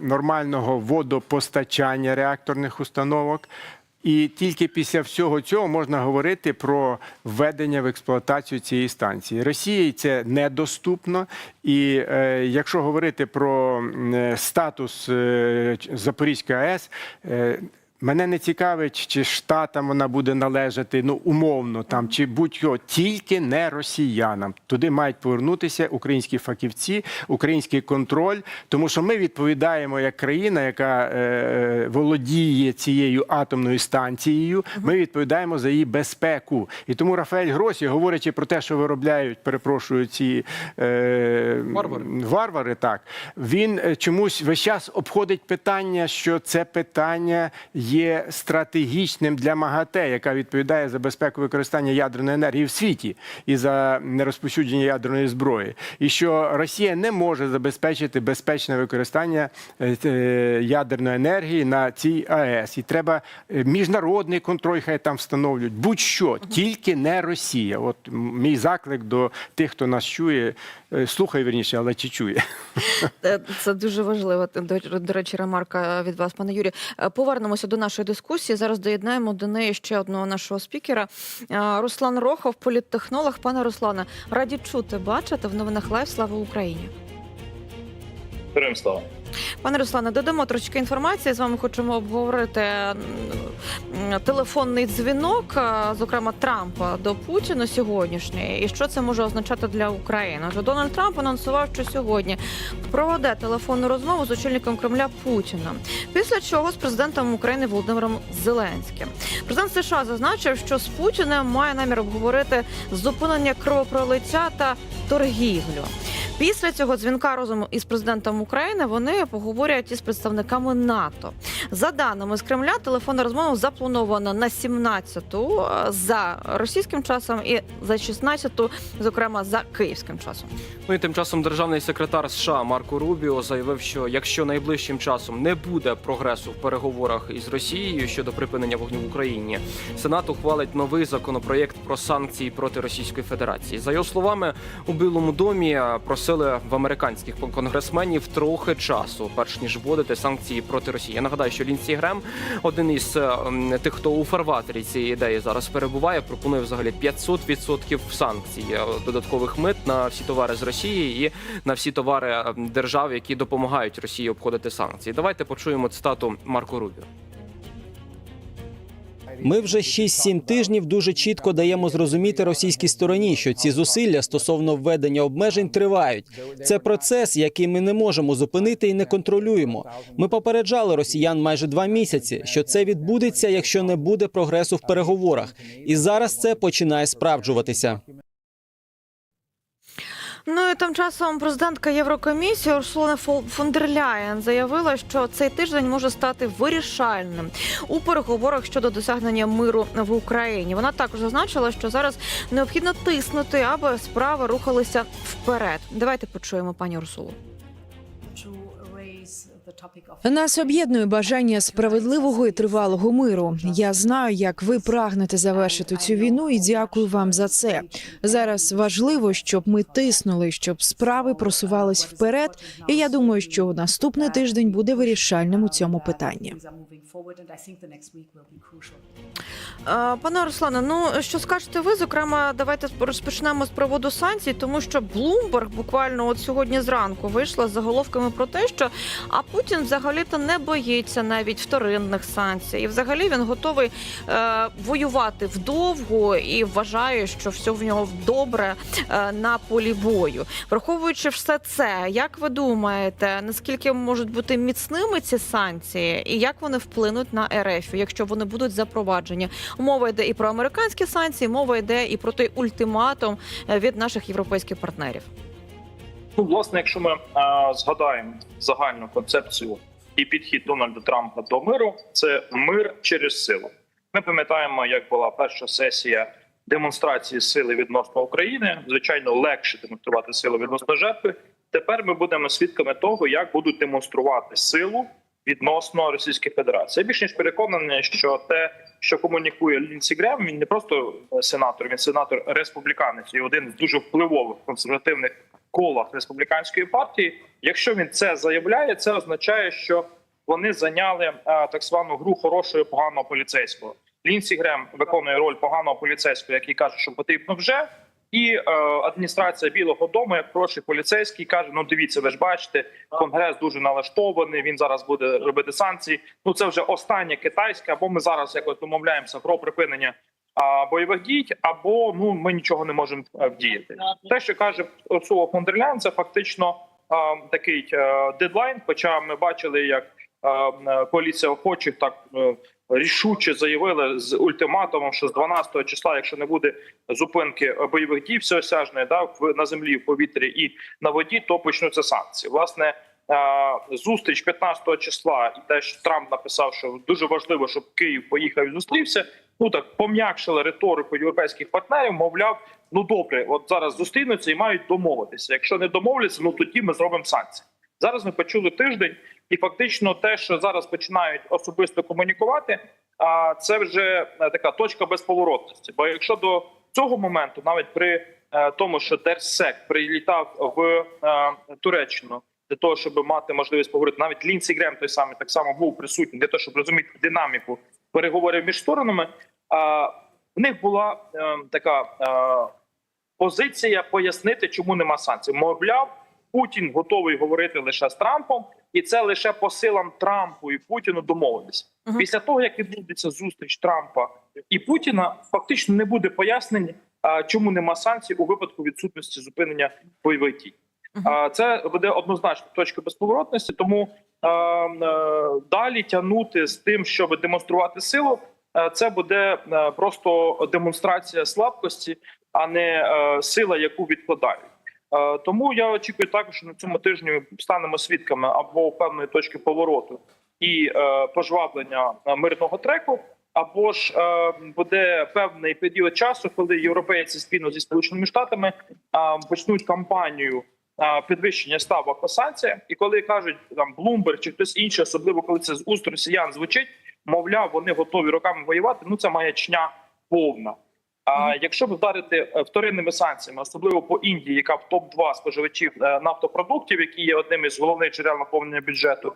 нормального водопостачання реакторних установок. І тільки після всього цього можна говорити про введення в експлуатацію цієї станції. Росії це недоступно. І е, якщо говорити про е, статус е, Запорізької АЕС, е, Мене не цікавить, чи штатам вона буде належати, ну умовно там, чи будь-що, тільки не росіянам. Туди мають повернутися українські фахівці, український контроль, тому що ми відповідаємо як країна, яка е, володіє цією атомною станцією. Ми відповідаємо за її безпеку. І тому Рафаель Гросі, говорячи про те, що виробляють, перепрошую, ці е, Варвари. варвари, так він е, чомусь весь час обходить питання, що це питання є стратегічним для МАГАТЕ, яка відповідає за безпеку використання ядерної енергії в світі і за нерозповсюдження ядерної зброї, і що Росія не може забезпечити безпечне використання е, е, ядерної енергії на цій АЕС. І треба е, міжнародний контроль, хай там встановлюють будь-що, тільки не Росія. От мій заклик до тих, хто нас чує, слухай вірніше, але чи чує. Це дуже важливо. До, речі, ремарка від вас, пане Юрі. Повернемося до нашої дискусії. Зараз доєднаємо до неї ще одного нашого спікера. Руслан Рохов, політтехнолог. Пане Руслане, раді чути, бачити в новинах Лайв. Слава Україні. Героям слава. Пане Руслане, додамо трошки інформації. З вами хочемо обговорити телефонний дзвінок, зокрема Трампа до Путіна сьогоднішній, і що це може означати для України. Отже, Дональд Трамп анонсував, що сьогодні проведе телефонну розмову з очільником Кремля Путіна. Після чого з президентом України Володимиром Зеленським. Президент США зазначив, що з Путіним має намір обговорити зупинення кровопролиття та торгівлю. Після цього дзвінка розуму із президентом України вони поговорять із представниками НАТО. За даними з Кремля, телефонна розмова запланована на 17-ту е, за російським часом і за 16-ту, зокрема за київським часом. Ну і тим часом державний секретар США Марко Рубіо заявив, що якщо найближчим часом не буде прогресу в переговорах із Росією щодо припинення вогню в Україні, Сенат ухвалить новий законопроєкт про санкції проти Російської Федерації. За його словами, у Білому домі просили в американських конгресменів трохи часу, перш ніж вводити санкції проти Росії. Я нагадаю, що Лінсі Грем, один із е, тих, хто у фарватері цієї ідеї зараз перебуває, пропонує взагалі 500% санкцій е, додаткових мит на всі товари з Росії і на всі товари е, держав, які допомагають Росії обходити санкції. Давайте почуємо цитату Марко Рубіо. Ми вже 6-7 тижнів дуже чітко даємо зрозуміти російській стороні, що ці зусилля стосовно введення обмежень тривають. Це процес, який ми не можемо зупинити і не контролюємо. Ми попереджали росіян майже два місяці, що це відбудеться, якщо не буде прогресу в переговорах. І зараз це починає справджуватися. Ну і тим часом президентка Єврокомісії Урсула фон дер Ляєн заявила, що цей тиждень може стати вирішальним у переговорах щодо досягнення миру в Україні. Вона також зазначила, що зараз необхідно тиснути, аби справи рухалися вперед. Давайте почуємо пані Урсулу. Нас об'єднує бажання справедливого і тривалого миру. Я знаю, як ви прагнете завершити цю війну, і дякую вам за це. Зараз важливо, щоб ми тиснули, щоб справи просувались вперед. І я думаю, що наступний тиждень буде вирішальним у цьому питанні. Е, Пане Руслане, ну що скажете ви? Зокрема, давайте розпочнемо з приводу санкцій, тому що Блумберг буквально от сьогодні зранку вийшла з заголовками про те, що а Путін взагалі-то не боїться навіть вторинних санкцій. І взагалі він готовий е, воювати вдовго і вважає, що все в нього добре е, на полі бою. Враховуючи все це, як ви думаєте, наскільки можуть бути міцними ці санкції, і як вони вплинуть на РФ, якщо вони будуть запроваджені? Мова йде і про американські санкції, мова йде і про той ультиматум е, від наших європейських партнерів. Ну, власне, якщо ми а, згадаємо загальну концепцію і підхід Дональда Трампа до миру, це мир через силу. Ми пам'ятаємо, як була перша сесія демонстрації сили відносно України. Звичайно, легше демонструвати силу відносно жертви. Тепер ми будемо свідками того, як будуть демонструвати силу відносно Російської Федерації. Я більш ніж переконаний, що те, що комунікує Лінсі Грем, він не просто сенатор, він сенатор республіканець і один з дуже впливових консервативних колах республіканської партії. Якщо він це заявляє, це означає, що вони зайняли е, так звану гру хорошого і поганого поліцейського. Лінсі Грем виконує роль поганого поліцейського, який каже, що потрібно вже. І е, адміністрація Білого Дому, як хороший поліцейський, каже: ну дивіться, ви ж бачите, конгрес дуже налаштований. Він зараз буде робити санкції. Ну це вже останнє китайське, або ми зараз якось домовляємося про припинення а, бойових дій, або ну ми нічого не можемо е, вдіяти. Те, що каже Урсула фон це фактично а, такий е, дедлайн. Хоча ми бачили, як е, е, коаліція охочих так е, рішуче заявили з ультиматумом, що з 12 числа, якщо не буде зупинки бойових дій всеосяжної, да на землі, в повітрі і на воді, то почнуться санкції. Власне. Зустріч 15 числа, і те, що Трамп написав, що дуже важливо, щоб Київ поїхав і зустрівся. Ну так пом'якшили риторику європейських партнерів. Мовляв, ну добре, от зараз зустрінуться і мають домовитися. Якщо не домовляться, ну тоді ми зробимо санкції. Зараз ми почули тиждень, і фактично те, що зараз починають особисто комунікувати, це вже е, така точка безповоротності. Бо якщо до цього моменту, навіть при е, тому, що Держсек прилітав в е, Туреччину для того, щоб мати можливість поговорити, навіть Лінсі Грем той самий так само був присутній для того, щоб розуміти динаміку переговорів між сторонами. В них була е, така позиція пояснити, чому нема санкцій. Мовляв, Путін готовий говорити лише з Трампом, і це лише по силам Трампу і Путіну домовитися. Мгм. Після того як відбудеться зустріч Трампа і Путіна, фактично не буде пояснень, чому нема санкцій у випадку відсутності зупинення бойових дій. А, Це буде однозначно точка безповоротності, тому е, е, далі тягнути з тим, щоб демонструвати силу, це буде просто демонстрація слабкості, а не сила, яку відкладають. Е, Тому я очікую також, що на цьому тижні станемо свідками або певної точки повороту і е, пожваблення е, мирного треку, або ж е, буде певний період часу, коли європейці спільно зі сполученими штатами почнуть кампанію підвищення ставок по санкціям, і коли кажуть там Блумберг чи хтось інший, особливо коли це з уст росіян звучить, мовляв, вони готові роками воювати. Ну це маячня повна. А якщо вдарити е, вторинними санкціями, особливо по Індії, яка в топ 2 споживачів е, нафтопродуктів, які є одним із головних джерел наповнення бюджету,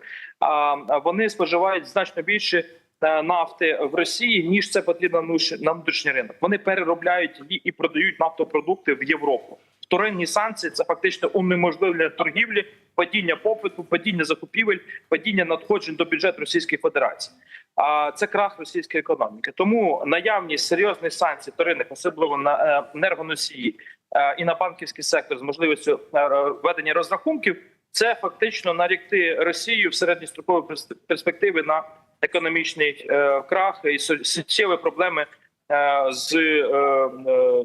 вони споживають значно більше е, нафти в Росії ніж це потрібно на внутрішній ринок. Вони переробляють її і продають нафтопродукти в Європу. Вторинні санкції це фактично унеможливлення торгівлі, падіння попиту, падіння закупівель, падіння надходжень до бюджету Російської Федерації. А це крах російської економіки. Тому наявність серйозних санкцій вторинних, особливо на е, енергоносії е, і на банківський сектор з можливістю е, ведення розрахунків, це фактично нарікти Росію в середньостроковій перс- перспективи на економічний крах і су- суттєві проблеми з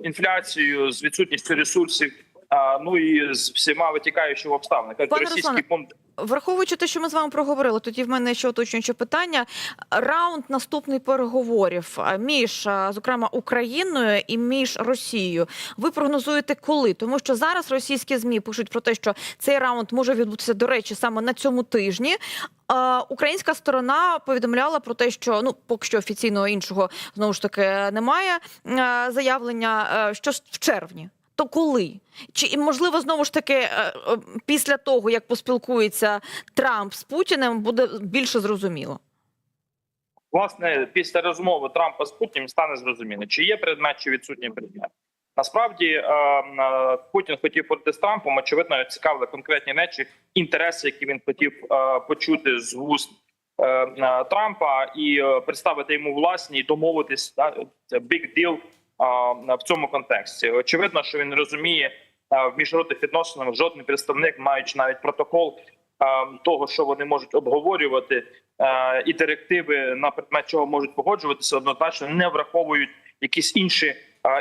інфляцією, з відсутністю ресурсів. А ну і з всіма витікаючими обставинами. Пане Руслане, фонд Враховуючи те, що ми з вами проговорили, тоді в мене ще уточнююче питання. Раунд наступний переговорів між, зокрема, Україною і між Росією. Ви прогнозуєте коли? Тому що зараз російські змі пишуть про те, що цей раунд може відбутися, до речі, саме на цьому тижні. Українська сторона повідомляла про те, що ну поки що офіційного іншого знову ж таки немає заявлення, що в червні. То коли? Чи можливо знову ж таки е, е, після того, як поспілкується Трамп з Путіним, буде більше зрозуміло? власне після розмови Трампа з Путіним стане зрозуміло, чи є предмет, чи відсутній предмет. Насправді е, е, Путін хотів проти з Трампом. Очевидно, цікавили конкретні речі, інтереси, які він хотів почути з вуст е, е, Трампа, і представити йому власні і домовитись. Це big deal в цьому контексті. Очевидно, що він розуміє в міжнародних відносинах жодний представник, маючи навіть протокол того, що вони можуть обговорювати, і директиви на предмет чого можуть погоджуватися, однозначно не враховують якісь інші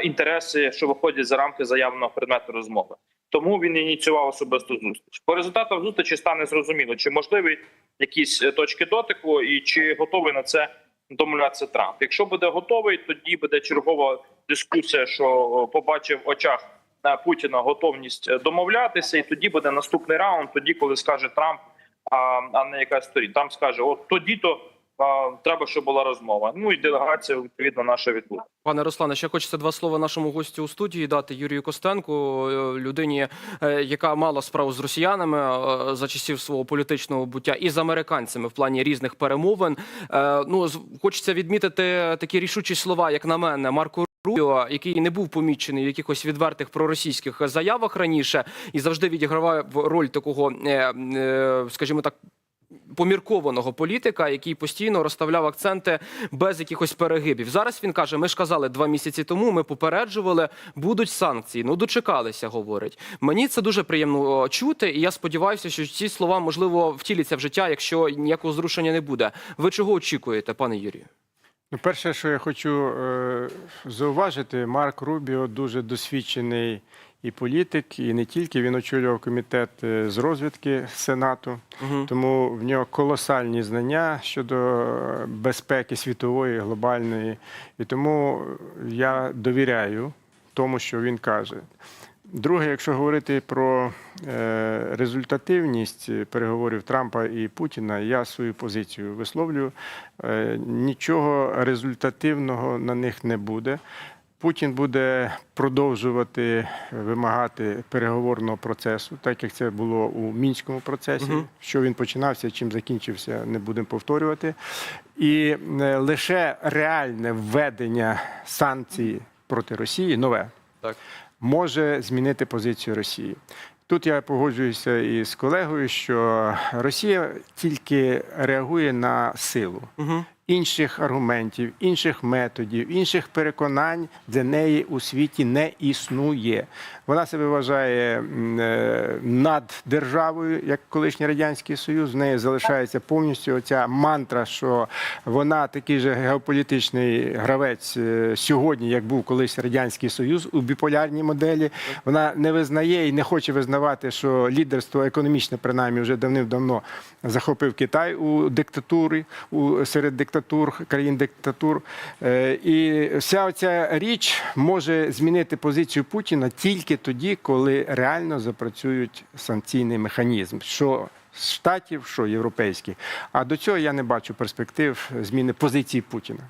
інтереси, що виходять за рамки заявленого предмету розмови. Тому він ініціював особисту зустріч. По результатам зустрічі стане зрозуміло, чи можливі якісь е, точки дотику, і чи готовий на це домовлятися Трамп. Якщо буде готовий, тоді буде чергова дискусія, що побачив в очах е, Путіна готовність е, домовлятися, і тоді буде наступний раунд. Тоді, коли скаже Трамп, а, а не якась сторін. Там скаже: от тоді то треба, щоб була розмова. Ну і делегація відповідно наша відбуде. Пане Руслане, ще хочеться два слова нашому гостю у студії дати Юрію Костенку, е, людині, е, яка мала справу з росіянами е, за часів свого політичного буття і з американцями в плані різних перемовин. Ну хочеться відмітити такі рішучі слова, як на мене, Марко. Рубіо, який не був помічений в якихось відвертих проросійських заявах раніше, і завжди відігравав роль такого, скажімо так, поміркованого політика, який постійно розставляв акценти без якихось перегибів. Зараз він каже: ми ж казали два місяці тому. Ми попереджували, будуть санкції. Ну дочекалися, говорить. Мені це дуже приємно чути, і я сподіваюся, що ці слова можливо втіляться в життя, якщо ніякого зрушення не буде. Ви чого очікуєте, пане Юрію? Ну, перше, що я хочу е, зауважити, Марк Рубіо дуже досвідчений і політик, і не тільки він очолював комітет е, з розвідки Сенату, Угу. тому в нього колосальні знання щодо безпеки світової, глобальної. І тому я довіряю тому, що він каже. Друге, якщо говорити про е, результативність переговорів Трампа і Путіна, я свою позицію висловлюю. Е, нічого результативного на них не буде. Путін буде продовжувати вимагати переговорного процесу, так як це було у мінському процесі. Мгм. Що він починався, чим закінчився, не будемо повторювати. І е, лише реальне введення санкцій проти Росії, нове, Так. може змінити позицію Росії. Тут я погоджуюся із колегою, що Росія тільки реагує на силу. Угу. Інших аргументів, інших методів, інших переконань для неї у світі не існує. Вона себе вважає е, над державою, як колишній радянський союз. В неї залишається повністю оця мантра, що вона такий же геополітичний гравець е, сьогодні, як був колись радянський союз у біполярній моделі. Вона не визнає і не хоче визнавати, що лідерство економічне, принаймні, вже давним-давно захопив Китай у диктатурі, у серед диктатур, країн диктатур. Е, І вся ця річ може змінити позицію Путіна тільки тоді, коли реально запрацюють санкційний механізм. Що штатів, що європейських. А до цього я не бачу перспектив зміни позиції Путіна.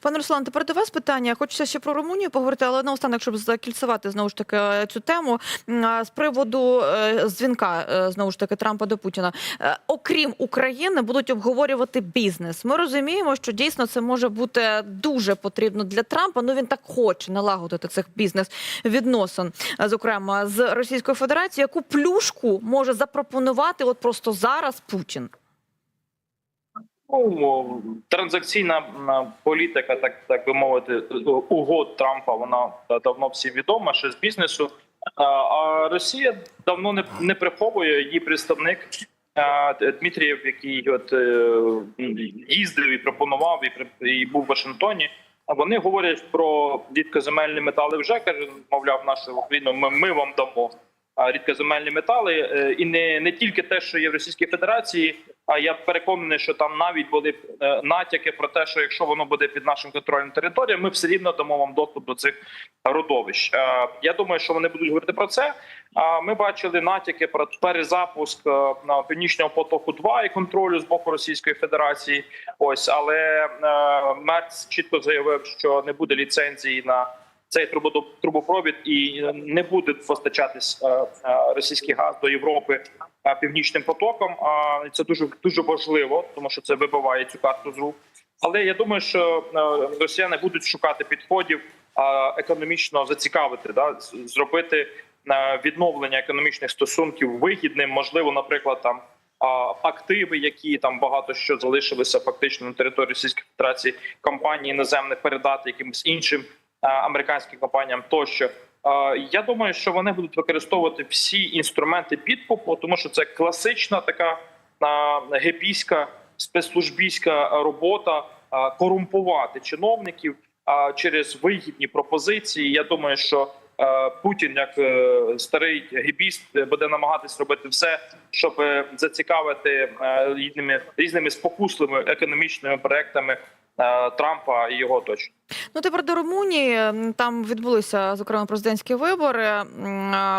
Пане Руслан, тепер до вас питання. Хочеться ще про Румунію поговорити, але наостанок, щоб закільцювати знову ж таки е, цю тему з приводу е, дзвінка е, знову ж таки Трампа до Путіна. Окрім України, будуть обговорювати бізнес. Ми розуміємо, що дійсно це може бути дуже потрібно для Трампа. Ну він так хоче налагодити цих бізнес відносин, е, зокрема з Російською Федерацією. Яку плюшку може запропонувати от просто зараз Путін? Ну, транзакційна політика, так так би мовити, угод Трампа, вона давно всім відома, ще з бізнесу. А, Росія давно не, не приховує її представник Дмитрієв, який от е, їздив і пропонував, і, і був в Вашингтоні. А вони говорять про рідкоземельні метали вже каже, мовляв, нашу Україну. Ми, ми вам дамо рідкоземельні метали, Е, і не, не тільки те, що є в Російській Федерації. А я переконаний, що там навіть були е, натяки про те, що якщо воно буде під нашим контролем території, ми все рівно дамо вам доступ до цих родовищ. Е, Я думаю, що вони будуть говорити про це. А ми бачили натяки про перезапуск на північного потоку 2 і контролю з боку Російської Федерації. Ось, але Мерц чітко заявив, що не буде ліцензії на цей трубопровід і не буде постачатись е, е, російський газ до Європи е, північним потоком. А це дуже дуже важливо, тому що це вибиває цю карту з рук. Але я думаю, що е, росіяни будуть шукати підходів е, економічно зацікавити, да зробити е, відновлення економічних стосунків вигідним. Можливо, наприклад, там активи, які там багато що залишилися фактично на території Російської Федерації, компанії іноземних передати якимось іншим американським компаніям тощо. Я думаю, що вони будуть використовувати всі інструменти підкупу, тому що це класична така а, гебійська спецслужбійська робота корумпувати чиновників через вигідні пропозиції. Я думаю, що е, Путін, як е, старий гебіст, е, буде намагатись робити все, щоб е, зацікавити е, різними різними спокусливими економічними проектами е, Трампа і його оточення. Ну тепер до Румунії там відбулися зокрема президентські вибори.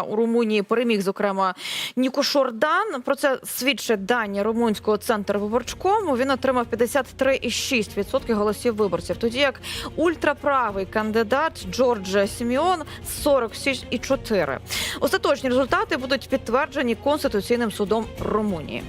У Румунії переміг зокрема Ніко Шордан. Про це свідчать дані румунського центру виборчкому. Він отримав 53,6% голосів виборців. Тоді як ультраправий кандидат Джорджа Сіміон 46,4%. Остаточні результати будуть підтверджені конституційним судом Румунії.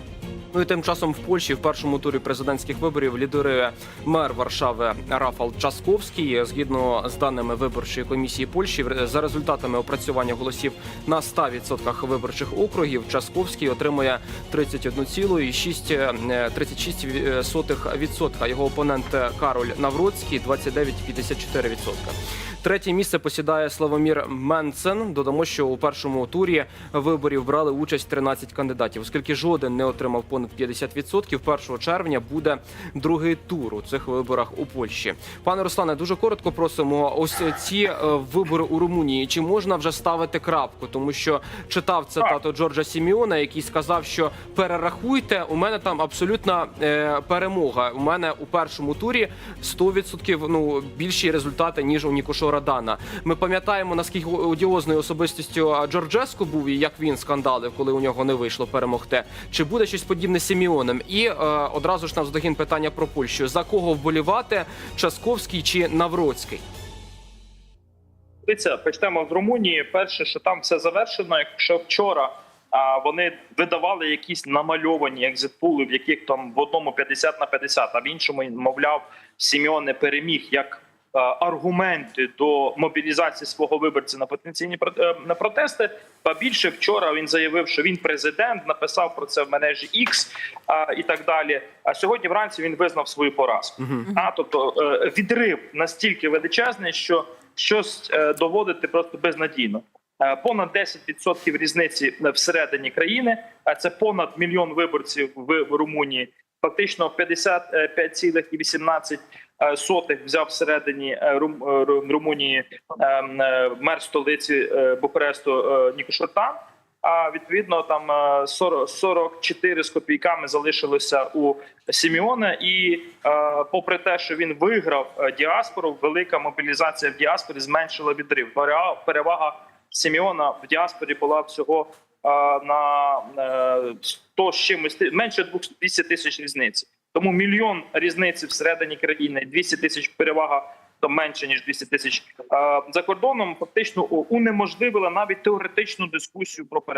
Ну і тим часом в Польщі в першому турі президентських виборів лідирує мер Варшави Рафал Часковський. Згідно з даними виборчої комісії Польщі, за результатами опрацювання голосів на 100% виборчих округів, Часковський отримує 31,36%. Його опонент Кароль Навроцький 29,54%. Третє місце посідає Славомір Менцен. Додамо, що у першому турі виборів брали участь 13 кандидатів. Оскільки жоден не отримав понад 50%, 1 червня буде другий тур у цих виборах у Польщі. Пане Руслане, дуже коротко просимо. Ось ці е, вибори у Румунії. Чи можна вже ставити крапку? Тому що читав це тато Джорджа Сіміона, який сказав, що перерахуйте. У мене там абсолютна е, перемога. У мене у першому турі 100% ну більші результати ніж у Нікошо Радана. Ми пам'ятаємо наскільки одіозною особистістю а, Джорджеску був і як він скандалив, коли у нього не вийшло перемогти. Чи буде щось подібне Сіміоном? І е, одразу ж навздогін питання про Польщу: за кого вболівати Часковський чи Навроцький? Дивіться, почнемо з Румунії. Перше, що там все завершено. Якщо вчора а, вони видавали якісь намальовані екзитпули, в яких там в одному 50 на 50, а в іншому мовляв Сіміон не переміг як аргументи до мобілізації свого виборця на потенційні е, на протести. Та більше вчора він заявив, що він президент, написав про це в мережі X а, і так далі. А сьогодні вранці він визнав свою поразку. А тобто е, відрив настільки величезний, що щось е, доводити просто безнадійно. Е, Понад 10% різниці всередині країни, а це понад мільйон виборців в Румунії. Фактично 55,18 е, сотих взяв всередині е, е, Румунії ем, е, мер столиці е, Бухаресту е, А відповідно там е, 40, 44 з копійками залишилося у Сіміона. І е, попри те, що він виграв е, діаспору, велика мобілізація в діаспорі зменшила відрив. Перевага Сіміона в діаспорі була всього е, на е, 100 з чимось менше 200 тисяч різниці. Тому мільйон різниці всередині країни, 200 тисяч перевага. То менше ніж 200 тисяч Е, за кордоном фактично унеможливила навіть теоретичну дискусію про перемогу.